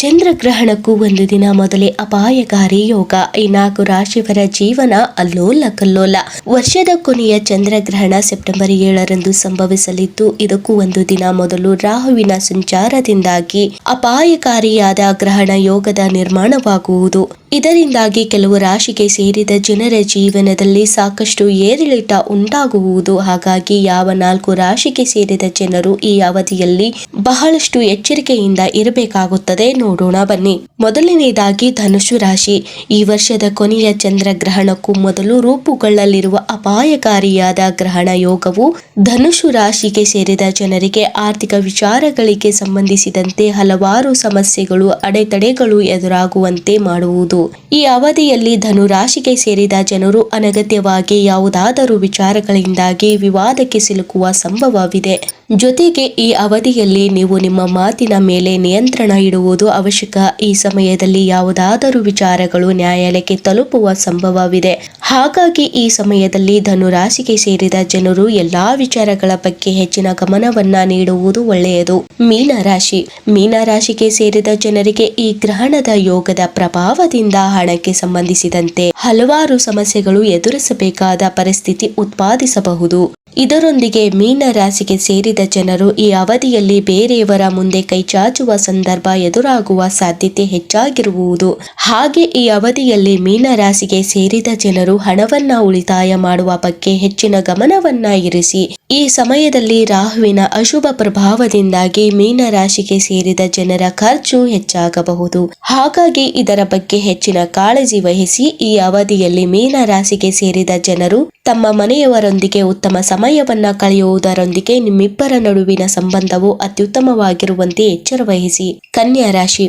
ಚಂದ್ರಗ್ರಹಣಕ್ಕೂ ಒಂದು ದಿನ ಮೊದಲೇ ಅಪಾಯಕಾರಿ ಯೋಗ. ಈ ನಾಲ್ಕು ರಾಶಿಯವರ ಜೀವನ ಅಲ್ಲೋಲ ಕಲ್ಲೋಲ ವರ್ಷದ ಕೊನೆಯ ಚಂದ್ರಗ್ರಹಣ ಸೆಪ್ಟೆಂಬರ್ ಏಳರಂದು ಸಂಭವಿಸಲಿದ್ದು, ಇದಕ್ಕೂ ಒಂದು ದಿನ ಮೊದಲು ರಾಹುವಿನ ಸಂಚಾರದಿಂದಾಗಿ ಅಪಾಯಕಾರಿಯಾದ ಗ್ರಹಣ ಯೋಗದ ನಿರ್ಮಾಣವಾಗುವುದು. ಇದರಿಂದಾಗಿ ಕೆಲವು ರಾಶಿಗೆ ಸೇರಿದ ಜನರ ಜೀವನದಲ್ಲಿ ಸಾಕಷ್ಟು ಏರಿಳಿತ ಉಂಟಾಗುವುದು. ಹಾಗಾಗಿ ಯಾವ ನಾಲ್ಕು ರಾಶಿಗೆ ಸೇರಿದ ಜನರು ಈ ಅವಧಿಯಲ್ಲಿ ಬಹಳಷ್ಟು ಎಚ್ಚರಿಕೆಯಿಂದ ಇರಬೇಕಾಗುತ್ತದೆ ನೋಡೋಣ ಬನ್ನಿ. ಮೊದಲನೆಯದಾಗಿ ಧನುಷು ರಾಶಿ. ಈ ವರ್ಷದ ಕೊನೆಯ ಚಂದ್ರಗ್ರಹಣಕ್ಕೂ ಮೊದಲು ರೂಪುಗಳಲ್ಲಿರುವ ಅಪಾಯಕಾರಿಯಾದ ಗ್ರಹಣ ಯೋಗವು ಧನುಷು ರಾಶಿಗೆ ಸೇರಿದ ಜನರಿಗೆ ಆರ್ಥಿಕ ವಿಚಾರಗಳಿಗೆ ಸಂಬಂಧಿಸಿದಂತೆ ಹಲವಾರು ಸಮಸ್ಯೆಗಳು, ಅಡೆತಡೆಗಳು ಎದುರಾಗುವಂತೆ ಮಾಡುವುದು. ಈ ಅವಧಿಯಲ್ಲಿ ಧನುರಾಶಿಗೆ ಸೇರಿದ ಜನರು ಅನಗತ್ಯವಾಗಿ ಯಾವುದಾದರೂ ವಿಚಾರಗಳಿಂದಾಗಿ ವಿವಾದಕ್ಕೆ ಸಿಲುಕುವ ಸಂಭವವಿದೆ. ಜೊತೆಗೆ ಈ ಅವಧಿಯಲ್ಲಿ ನೀವು ನಿಮ್ಮ ಮಾತಿನ ಮೇಲೆ ನಿಯಂತ್ರಣ ಇಡುವುದು ಅವಶ್ಯಕ. ಈ ಸಮಯದಲ್ಲಿ ಯಾವುದಾದರೂ ವಿಚಾರಗಳು ನ್ಯಾಯಾಲಯಕ್ಕೆ ತಲುಪುವ ಸಂಭವವಿದೆ. ಹಾಗಾಗಿ ಈ ಸಮಯದಲ್ಲಿ ಧನುರಾಶಿಗೆ ಸೇರಿದ ಜನರು ಎಲ್ಲಾ ವಿಚಾರಗಳ ಬಗ್ಗೆ ಹೆಚ್ಚಿನ ಗಮನವನ್ನ ನೀಡುವುದು ಒಳ್ಳೆಯದು. ಮೀನರಾಶಿ. ಮೀನರಾಶಿಗೆ ಮೀನ ರಾಶಿಗೆ ಸೇರಿದ ಜನರಿಗೆ ಈ ಗ್ರಹಣದ ಯೋಗದ ಪ್ರಭಾವದಿಂದ ಹಣಕ್ಕೆ ಸಂಬಂಧಿಸಿದಂತೆ ಹಲವಾರು ಸಮಸ್ಯೆಗಳು ಎದುರಿಸಬೇಕಾದ ಪರಿಸ್ಥಿತಿ ಉತ್ಪಾದಿಸಬಹುದು. ಇದರೊಂದಿಗೆ ಮೀನ ರಾಶಿಗೆ ಸೇರಿದ ಜನರು ಈ ಅವಧಿಯಲ್ಲಿ ಬೇರೆಯವರ ಮುಂದೆ ಕೈಚಾಚುವ ಸಂದರ್ಭ ಎದುರಾಗುವ ಸಾಧ್ಯತೆ ಹೆಚ್ಚಾಗಿರುವುದು. ಹಾಗೆ ಈ ಅವಧಿಯಲ್ಲಿ ಮೀನ ರಾಶಿಗೆ ಸೇರಿದ ಜನರು ಹಣವನ್ನ ಉಳಿತಾಯ ಮಾಡುವ ಬಗ್ಗೆ ಹೆಚ್ಚಿನ ಗಮನವನ್ನ ಇರಿಸಿ. ಈ ಸಮಯದಲ್ಲಿ ರಾಹುವಿನ ಅಶುಭ ಪ್ರಭಾವದಿಂದಾಗಿ ಮೀನ ರಾಶಿಗೆ ಸೇರಿದ ಜನರ ಖರ್ಚು ಹೆಚ್ಚಾಗಬಹುದು. ಹಾಗಾಗಿ ಇದರ ಬಗ್ಗೆ ಹೆಚ್ಚಿನ ಕಾಳಜಿ ವಹಿಸಿ ಈ ಅವಧಿಯಲ್ಲಿ ಮೀನ ರಾಶಿಗೆ ಸೇರಿದ ಜನರು ತಮ್ಮ ಮನೆಯವರೊಂದಿಗೆ ಉತ್ತಮ ಸಮಯವನ್ನ ಕಳೆಯುವುದರೊಂದಿಗೆ ನಿಮ್ಮಿಬ್ಬರ ನಡುವಿನ ಸಂಬಂಧವು ಅತ್ಯುತ್ತಮವಾಗಿರುವಂತೆ ಎಚ್ಚರ ವಹಿಸಿ ಕನ್ಯಾ ರಾಶಿ.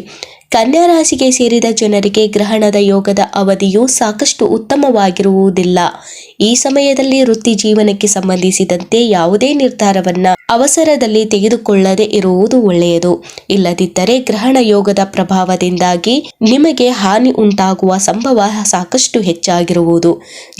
ಕನ್ಯಾ ರಾಶಿಗೆ ಸೇರಿದ ಜನರಿಗೆ ಗ್ರಹಣದ ಯೋಗದ ಅವಧಿಯು ಸಾಕಷ್ಟು ಉತ್ತಮವಾಗಿರುವುದಿಲ್ಲ. ಈ ಸಮಯದಲ್ಲಿ ವೃತ್ತಿ ಜೀವನಕ್ಕೆ ಸಂಬಂಧಿಸಿದಂತೆ ಯಾವುದೇ ನಿರ್ಧಾರವನ್ನ ಅವಸರದಲ್ಲಿ ತೆಗೆದುಕೊಳ್ಳದೆ ಇರುವುದು ಒಳ್ಳೆಯದು. ಇಲ್ಲದಿದ್ದರೆ ಗ್ರಹಣ ಯೋಗದ ಪ್ರಭಾವದಿಂದಾಗಿ ನಿಮಗೆ ಹಾನಿ ಉಂಟಾಗುವ ಸಂಭವ ಸಾಕಷ್ಟು ಹೆಚ್ಚಾಗಿರುವುದು.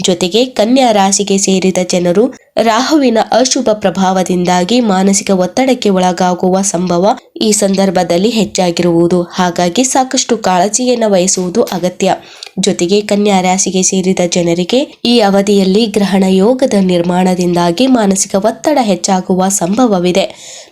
ಜೊತೆಗೆ ಕನ್ಯಾ ರಾಶಿಗೆ ಸೇರಿದ ಜನರು ರಾಹುವಿನ ಅಶುಭ ಪ್ರಭಾವದಿಂದಾಗಿ ಮಾನಸಿಕ ಒತ್ತಡಕ್ಕೆ ಒಳಗಾಗುವ ಸಂಭವ ಈ ಸಂದರ್ಭದಲ್ಲಿ ಹೆಚ್ಚಾಗಿರುವುದು. ಹಾಗಾಗಿ ಸಾಕಷ್ಟು ಕಾಳಜಿಯನ್ನು ವಹಿಸುವುದು ಅಗತ್ಯ. ಜೊತೆಗೆ ಕನ್ಯಾ ರಾಶಿಗೆ ಸೇರಿದ ಜನರಿಗೆ ಈ ಅವಧಿಯಲ್ಲಿ ಗ್ರಹಣ ಯೋಗದ ನಿರ್ಮಾಣದಿಂದಾಗಿ ಮಾನಸಿಕ ಒತ್ತಡ ಹೆಚ್ಚಾಗುವ ಸಂಭವವಿದೆ.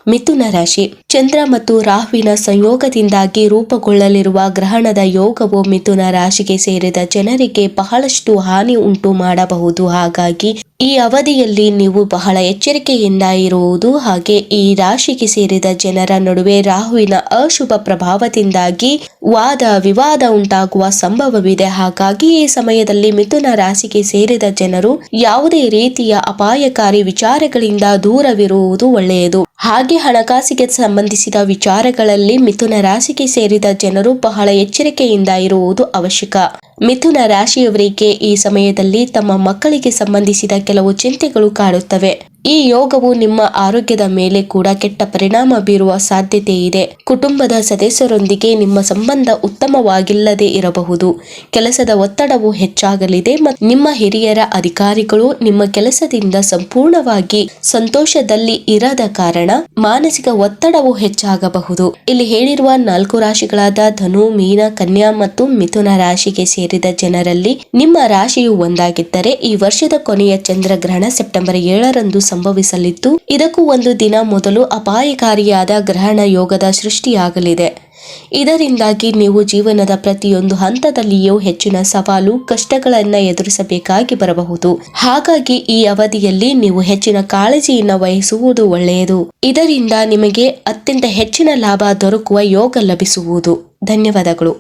ಮಿಥುನ ರಾಶಿ. ಚಂದ್ರ ಮತ್ತು ರಾಹುವಿನ ಸಂಯೋಗದಿಂದಾಗಿ ರೂಪುಗೊಳ್ಳಲಿರುವ ಗ್ರಹಣದ ಯೋಗವು ಮಿಥುನ ರಾಶಿಗೆ ಸೇರಿದ ಜನರಿಗೆ ಬಹಳಷ್ಟು ಹಾನಿ ಉಂಟು ಮಾಡಬಹುದು. ಹಾಗಾಗಿ ಈ ಅವಧಿಯಲ್ಲಿ ನೀವು ಬಹಳ ಎಚ್ಚರಿಕೆಯಿಂದ ಇರುವುದು ಹಾಗೆ ಈ ರಾಶಿಗೆ ಸೇರಿದ ಜನರ ನಡುವೆ ರಾಹುವಿನ ಅಶುಭ ಪ್ರಭಾವದಿಂದಾಗಿ ವಾದ ವಿವಾದ ಉಂಟಾಗುವ ಸಂಭವವಿದೆ. ಹಾಗಾಗಿ ಈ ಸಮಯದಲ್ಲಿ ಮಿಥುನ ರಾಶಿಗೆ ಸೇರಿದ ಜನರು ಯಾವುದೇ ರೀತಿಯ ಅಪಾಯಕಾರಿ ವಿಚಾರಗಳಿಂದ ದೂರವಿರುವುದು ಒಳ್ಳೆಯದು. ಹಾಗೆ ಹಣಕಾಸಿಗೆ ಸಂಬಂಧಿಸಿದ ವಿಚಾರಗಳಲ್ಲಿ ಮಿಥುನ ರಾಶಿಗೆ ಸೇರಿದ ಜನರು ಬಹಳ ಎಚ್ಚರಿಕೆಯಿಂದ ಇರುವುದು ಅವಶ್ಯಕ. ಮಿಥುನ ರಾಶಿಯವರಿಗೆ ಈ ಸಮಯದಲ್ಲಿ ತಮ್ಮ ಮಕ್ಕಳಿಗೆ ಸಂಬಂಧಿಸಿದ ಕೆಲವು ಚಿಂತೆಗಳು ಕಾಡುತ್ತವೆ. ಈ ಯೋಗವು ನಿಮ್ಮ ಆರೋಗ್ಯದ ಮೇಲೆ ಕೂಡ ಕೆಟ್ಟ ಪರಿಣಾಮ ಬೀರುವ ಸಾಧ್ಯತೆ ಇದೆ. ಕುಟುಂಬದ ಸದಸ್ಯರೊಂದಿಗೆ ನಿಮ್ಮ ಸಂಬಂಧ ಉತ್ತಮವಾಗಿಲ್ಲದೆ ಇರಬಹುದು. ಕೆಲಸದ ಒತ್ತಡವು ಹೆಚ್ಚಾಗಲಿದೆ ಮತ್ತು ನಿಮ್ಮ ಹಿರಿಯರ ಅಧಿಕಾರಿಗಳು ನಿಮ್ಮ ಕೆಲಸದಿಂದ ಸಂಪೂರ್ಣವಾಗಿ ಸಂತೋಷದಲ್ಲಿ ಇರದ ಕಾರಣ ಮಾನಸಿಕ ಒತ್ತಡವು ಹೆಚ್ಚಾಗಬಹುದು. ಇಲ್ಲಿ ಹೇಳಿರುವ ನಾಲ್ಕು ರಾಶಿಗಳಾದ ಧನು, ಮೀನ, ಕನ್ಯಾ ಮತ್ತು ಮಿಥುನ ರಾಶಿಗೆ ಸೇರಿದ ಜನರಲ್ಲಿ ನಿಮ್ಮ ರಾಶಿಯು ಒಂದಾಗಿದ್ದರೆ ಈ ವರ್ಷದ ಕೊನೆಯ ಚಂದ್ರಗ್ರಹಣ ಸೆಪ್ಟೆಂಬರ್ ಏಳರಂದು ಸಂಭವಿಸಲಿದ್ದು, ಇದಕ್ಕೂ ಒಂದು ದಿನ ಮೊದಲು ಅಪಾಯಕಾರಿಯಾದ ಗ್ರಹಣ ಯೋಗದ ಸೃಷ್ಟಿಯಾಗಲಿದೆ. ಇದರಿಂದಾಗಿ ನೀವು ಜೀವನದ ಪ್ರತಿಯೊಂದು ಹಂತದಲ್ಲಿಯೂ ಹೆಚ್ಚಿನ ಸವಾಲು, ಕಷ್ಟಗಳನ್ನ ಎದುರಿಸಬೇಕಾಗಿ ಬರಬಹುದು. ಹಾಗಾಗಿ ಈ ಅವಧಿಯಲ್ಲಿ ನೀವು ಹೆಚ್ಚಿನ ಕಾಳಜಿಯನ್ನು ವಹಿಸುವುದು ಒಳ್ಳೆಯದು. ಇದರಿಂದ ನಿಮಗೆ ಅತ್ಯಂತ ಹೆಚ್ಚಿನ ಲಾಭ ದೊರಕುವ ಯೋಗ ಲಭಿಸುವುದು. ಧನ್ಯವಾದಗಳು.